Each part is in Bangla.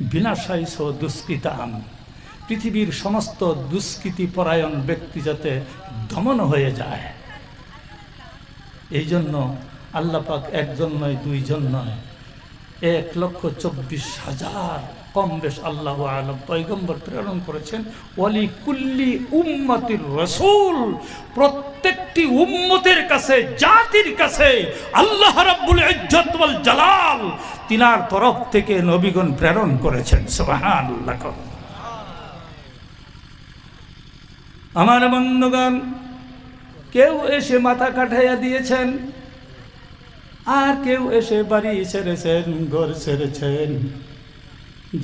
বিনাশাই সহ দুষ্কৃতাম। পৃথিবীর সমস্ত দুষ্কৃতি পরায়ণ ব্যক্তি যাতে দমন হয়ে যায়। এই জন্য আল্লাপাক একজন নয়, দুইজন নয়, এক লক্ষ চব্বিশ হাজার কম বেশ আল্লাহ আলম। পৈগম্বর প্রেরণ করেছেন, ওয়ালি কুল্লি উম্মতির রসুল, প্রত্যেকটি উম্মতের কাছে, জাতির কাছে আল্লাহ রাব্বুল ইজ্জত ওয়াল জালাল তিনার তরফ থেকে নবীগণ প্রেরণ করেছেন। সুবহানাল্লাহ। আমার বন্ধুগণ, কেউ এসে মাথা কাঠাইয়া দিয়েছেন, আর কেউ এসে বাড়ি ছেড়েছেন, ঘর ছেড়েছেন।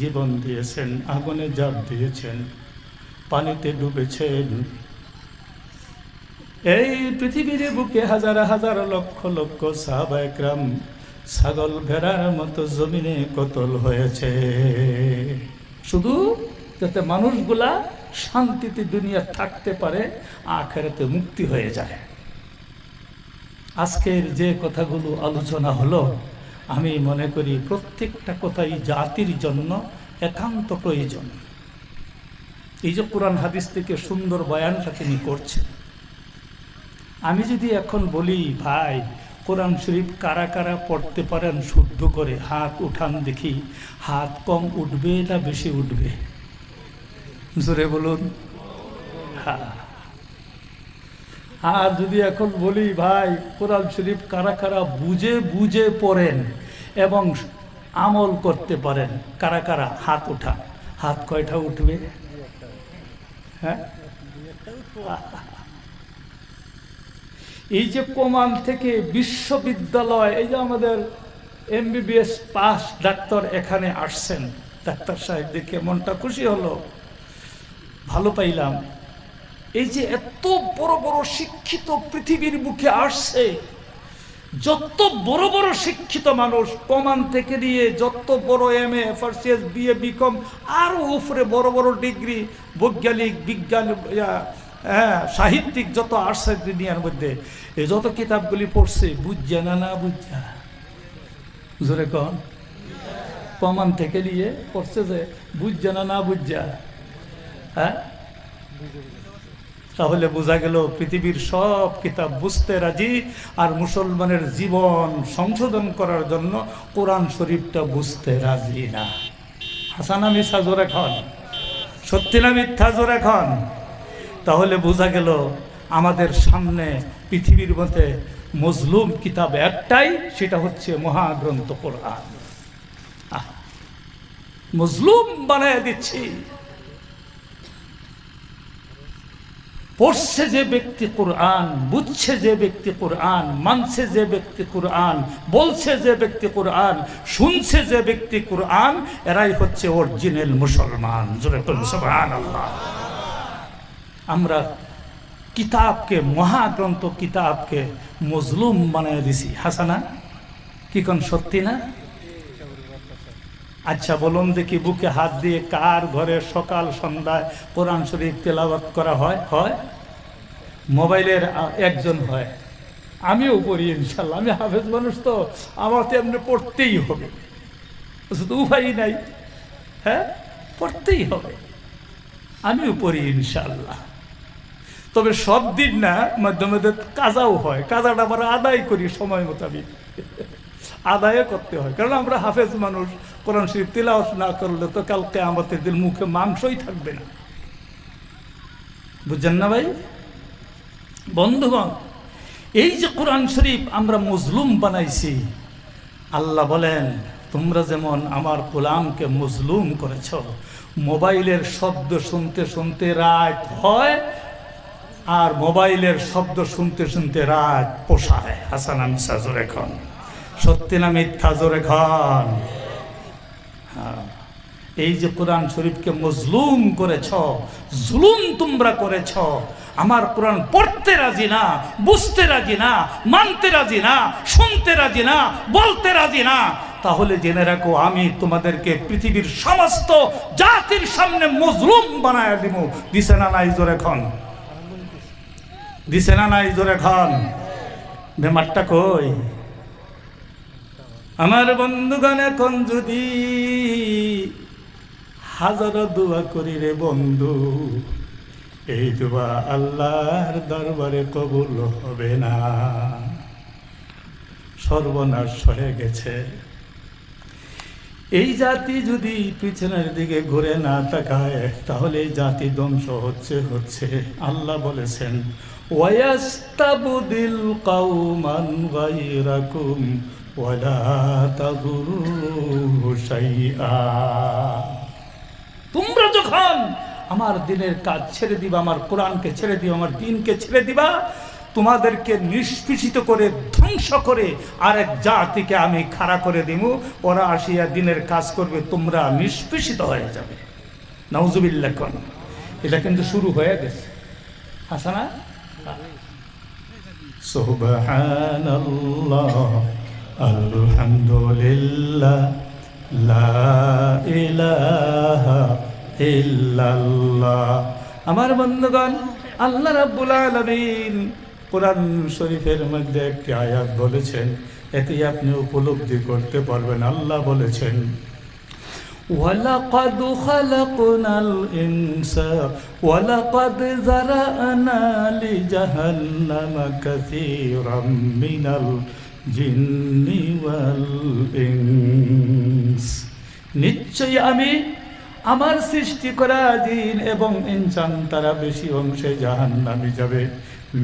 জীবন দিয়েছেন, আগুনে জাপ দিয়েছেন, পানিতে ডুবেছেন। এই পৃথিবীর বুকে হাজার হাজার লক্ষ লক্ষ সাহাবায়করাম ছাগল ভেড়ার মতো জমিনে কতল হয়েছে। শুধু যাতে মানুষগুলা শান্তিতে দুনিয়া থাকতে পারে, আখেরাতে মুক্তি হয়ে যায়। আজকের যে কথাগুলো আলোচনা হলো আমি মনে করি প্রত্যেকটা কথাই জাতির জন্য একান্ত প্রয়োজন। এই যে কোরআন হাদিস থেকে সুন্দর বয়ানটা তিনি করছেন। আমি যদি এখন বলি, ভাই, কোরআন শরীফ কারা কারা পড়তে পারেন শুদ্ধ করে? হাত উঠান দেখি। হাত কম উঠবে না বেশি উঠবে? জোরে বলুন। হ্যাঁ। আর যদি এখন বলি, ভাই, কোরআন শরীফ কারা কারা বুঝে বুঝে পড়েন এবং আমল করতে পারেন, কারা কারা? হাত ওঠা। হাত কয়টা উঠবে? হ্যাঁ? এই যে কোমান থেকে বিশ্ববিদ্যালয়, এই যে আমাদের এম এমবিবিএস পাস ডাক্তার এখানে আসছেন। ডাক্তার সাহেব দেখে মনটা খুশি হলো। ভালো পাইলাম। এই যে এত বড় বড় শিক্ষিত পৃথিবীর মুখে আসছে, যত বড় বড় শিক্ষিত মানুষ কমান থেকে নিয়ে যত বড় এম এ ফার্সিয়াস বিএ বিকম আরও উপরে বড় বড় ডিগ্রি, বৈজ্ঞানিক, বিজ্ঞান হ্যাঁ সাহিত্যিক যত আসছে দুনিয়ার মধ্যে এই যত কিতাবগুলি পড়ছে, বুঝছে না না বুঝছা? জোরে কন। কমান থেকে নিয়ে পড়ছে যে, বুঝছে না না বুঝছা? হ্যাঁ? তাহলে বোঝা গেল পৃথিবীর সব কিতাব বুঝতে রাজি আর মুসলমানের জীবন সংশোধন করার জন্য কোরআন শরীফটা বুঝতে রাজি না। হাসানা মিসা জোরে খন সত্যি না মিথ্যা জোরে খন তাহলে বোঝা গেল আমাদের সামনে পৃথিবীর মধ্যে মজলুম কিতাব একটাই, সেটা হচ্ছে মহাগ্রন্থ কোরআন। মজলুম বানায় দিচ্ছি। পড়ছে যে ব্যক্তি কোরআন, বুঝছে যে ব্যক্তি কোরআন, মানছে যে ব্যক্তি কোরআন, বলছে যে ব্যক্তি কোরআন, শুনছে যে ব্যক্তি কোরআন, এরাই হচ্ছে অরিজিনাল মুসলমান। আমরা কিতাবকে, মহাগ্রন্থ কিতাবকে মজলুম বানিয়ে দিছি। হাসানা, কি কোন সত্যি না? আচ্ছা বলুন দেখি বুকে হাত দিয়ে কার ঘরে সকাল সন্ধ্যায় কোরআন শরীফ তেলাওয়াত করা হয়? হয়? মোবাইলের একজন হয়। আমিও পড়ি ইনশাল্লাহ আমি হাফেজ মানুষ তো, আমার তো এমনি পড়তেই হবে। শুধু উপায় নাই। হ্যাঁ? পড়তেই হবে। আমিও পড়ি ইনশাল্লাহ তবে সব দিন না মধ্যে মধ্যে কাজাও হয়। কাজাটা আমরা আদায় করি সময় মোতাবিক। আদায় করতে হয়। কারণ আমরা হাফেজ মানুষ, কোরআন শরীফ তিলাওয়াত না করলে তো কালকে আমাদের দিন মুখে মাংসই থাকবে না। বুঝছেন না ভাই? বন্ধুগণ, এই যে কোরআন শরীফ আমরা মজলুম বানাইছি, আল্লাহ বলেন, তোমরা যেমন আমার গোলামকে মজলুম করেছ, মোবাইলের শব্দ শুনতে শুনতে রাত হয়, আর মোবাইলের শব্দ শুনতে শুনতে রাত পোষায়। হাসান আমি সাজরে খান সত্যি না মিথ্যা? জোরে খান হ্যাঁ। এই যে কোরআন শরীফকে মজলুম করেছ, জুলুম তোমরা করেছ, আমার কোরআন পড়তে রাজি না, বুঝতে রাজি না, মানতে রাজি না, শুনতে রাজি না, বলতে রাজি না, তাহলে জেনে রাখো, আমি তোমাদেরকে পৃথিবীর সমস্ত জাতির সামনে মজলুম বানায় দিব। দিছে না নাই জোরে খন দিছে না নাই জোরে খন বেমারটা কই? আমার বন্ধুগণ, এখন যদি হাজারো দোয়া করি রে বন্ধু, এই দোয়া আল্লাহর দরবারে কবুল হবে না। সর্বনাশ হয়ে গেছে। এই জাতি যদি পিছনের দিকে ঘুরে না তাকায়, তাহলে এই জাতি ধ্বংস হচ্ছে হচ্ছে। আল্লাহ বলেছেন, ওয়াস্তাবদিল কাউমান ওয়ালা তাদুরুহু শাইআ তোমরা যখন আমার দিনের কাজ ছেড়ে দিবা আমার কোরআনকে ছেড়ে দিবা আমার দিনকে ছেড়ে দিবা তোমাদেরকে নিষ্পেষিত করে ধ্বংস করে আরেক জাতিকে আমি খাড়া করে দিব ওরা আসিয়া দিনের কাজ করবে তোমরা নিষ্পেষিত হয়ে যাবে। নওজুবিল্লা কন। এটা কিন্তু শুরু হয়ে গেছে। হাসানা? সুবহানাল্লাহ। আলহামদুলিল্লাহ লা ইলাহা ইল্লাল্লাহ আমার বন্ধুগণ আল্লাহ রাব্বুল আলামিন কোরআন শরীফের মধ্যে একটি আয়াত বলেছেন এতে আপনি উপলব্ধি করতে পারবেন আল্লাহ বলেছেন ولقد خلقنا الإنسان ولقد ذرأنا لجهنم كثيرا من الجن والإنس নিশ্চয়ই আমি আমার সৃষ্টি করা দিন এবং ইনসান তারা বেশি অংশে জাহান নামে যাবে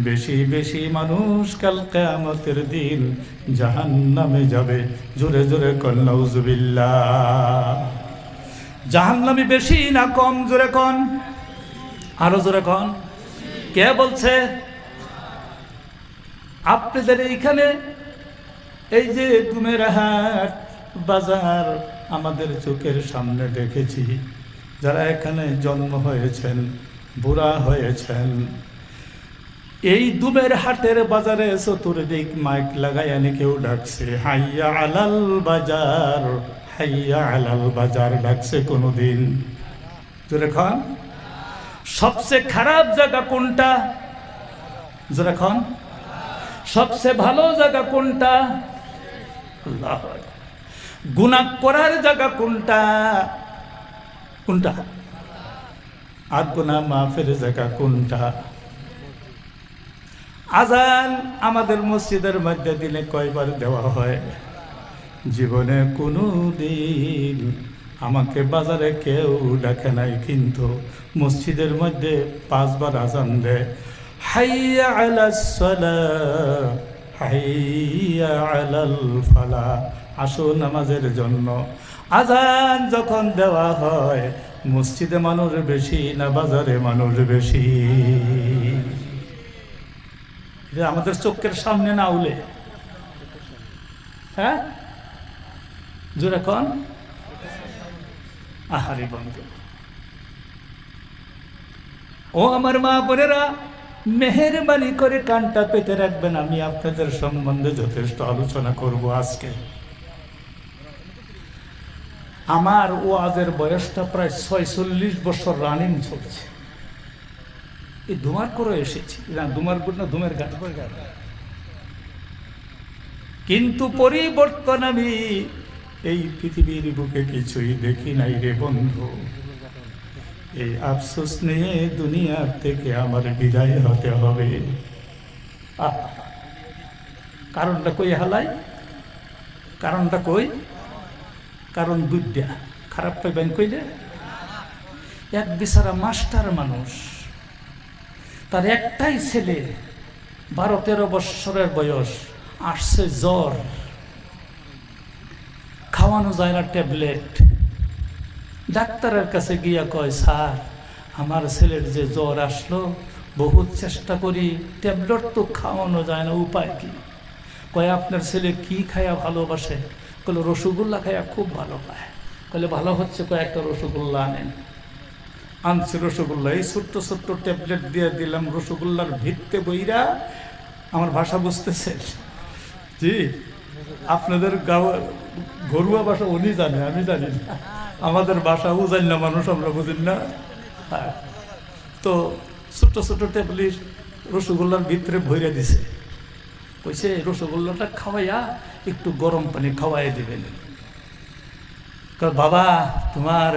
বেশি বেশি মানুষ কাল কেয়ামতের দিন জাহান নামে যাবে জোরে জোরে কন্নৌজুবিল্লা জাহান নামে বেশি না কম জোরে কন আরো জোরে কন কে বলছে আপনাদের এইখানে এই যে ডুমের হাট, বাজার আমাদের চোখের সামনে দেখেছি। যারা এখানে জন্ম হয়েছেন, বুড়া হয়েছেন, এই দুবের হাটের বাজারে চতুর্দিক মাইক লাগাই আনি কেউ ডাকছে, হাইয়া আলাল বাজার, হাইয়া আলাল বাজার ডাকছে কোনোদিন। জোরে খান। সবচেয়ে খারাপ জায়গা কোনটা? জোরে সবচেয়ে ভালো জায়গা কোনটা? গুণা করার জায়গা কোনটা? কোনটা? আর গুণা মাফের জায়গা কোনটা? আজান আমাদের মসজিদের মধ্যে দিলে কয়বার দেওয়া হয়? জীবনে কোনো দিন আমাকে বাজারে কেউ ডাকে নাই, কিন্তু মসজিদের মধ্যে পাঁচবার আজান দেয়। হাইয়া সালাহ ফালা, আসো নামাজের জন্য। আজান যখন দেওয়া হয়, মসজিদে মানুষ বেশি না বাজারে মানুষ বেশি? আমাদের চোখের সামনে না উলে? হ্যাঁ? জোরে কন। আহারি বন্ধু। ও আমার মা বোনেরা মেহরবানি করে কানটা পেতে রাখবেন, আমি আপনাদের সম্বন্ধে যথেষ্ট আলোচনা করব আজকে। আমার ওয়াজের বয়সটা প্রায় ছয়চল্লিশ বছর রানিং চলছে। এই ধুমার করে এসেছি। না ধুমার না ধুমের গাছ কিন্তু পরিবর্তন আমি এই পৃথিবীর বুকে কিছুই দেখি নাই রে বন্ধু। এই আফসোস নিয়ে দুনিয়ার থেকে আমার বিদায় হতে হবে! কারণটা কই হালাই? কারণটা কই? কারণ দুইটা খারাপ পাইবেন কইলে। এক বিচারা মাস্টার মানুষ, তার একটাই ছেলে, বারো তেরো বৎসরের বয়স, আসছে জ্বর, খাওয়ানো যায় না ট্যাবলেট। ডাক্তারের কাছে গিয়া কয়, স্যার, আমার ছেলের যে জ্বর আসলো, বহুত চেষ্টা করি, ট্যাবলেট তো খাওয়ানো যায় না, উপায় কি? কয়, আপনার ছেলে কি খায়া ভালোবাসে? কলে রসগোল্লা খায়া খুব ভালো পায়। কলে ভালো হচ্ছে? কয়েকটা রসগোল্লা আনেন। আনছি রসগোল্লা, এই ছোট্ট ছোট্ট ট্যাবলেট দিয়ে দিলাম, রসগোল্লার ভিত্তে বইরা আমার ভাষা বুঝতেছে। জি, আপনাদের গাও ঘরুয়া ভাষা উনি জানে, আমি জানি না। আমাদের বাসা বুঝাই না মানুষ, আমরা বুঝি না। হ্যাঁ। তো ছোট্ট ছোট্ট ট্যাবলেট রসগোল্লার ভিতরে ভরে দিছে। কইছে, রসগোল্লাটা খাওয়াইয়া একটু গরম পানি খাওয়াই দেবেন। বাবা, তোমার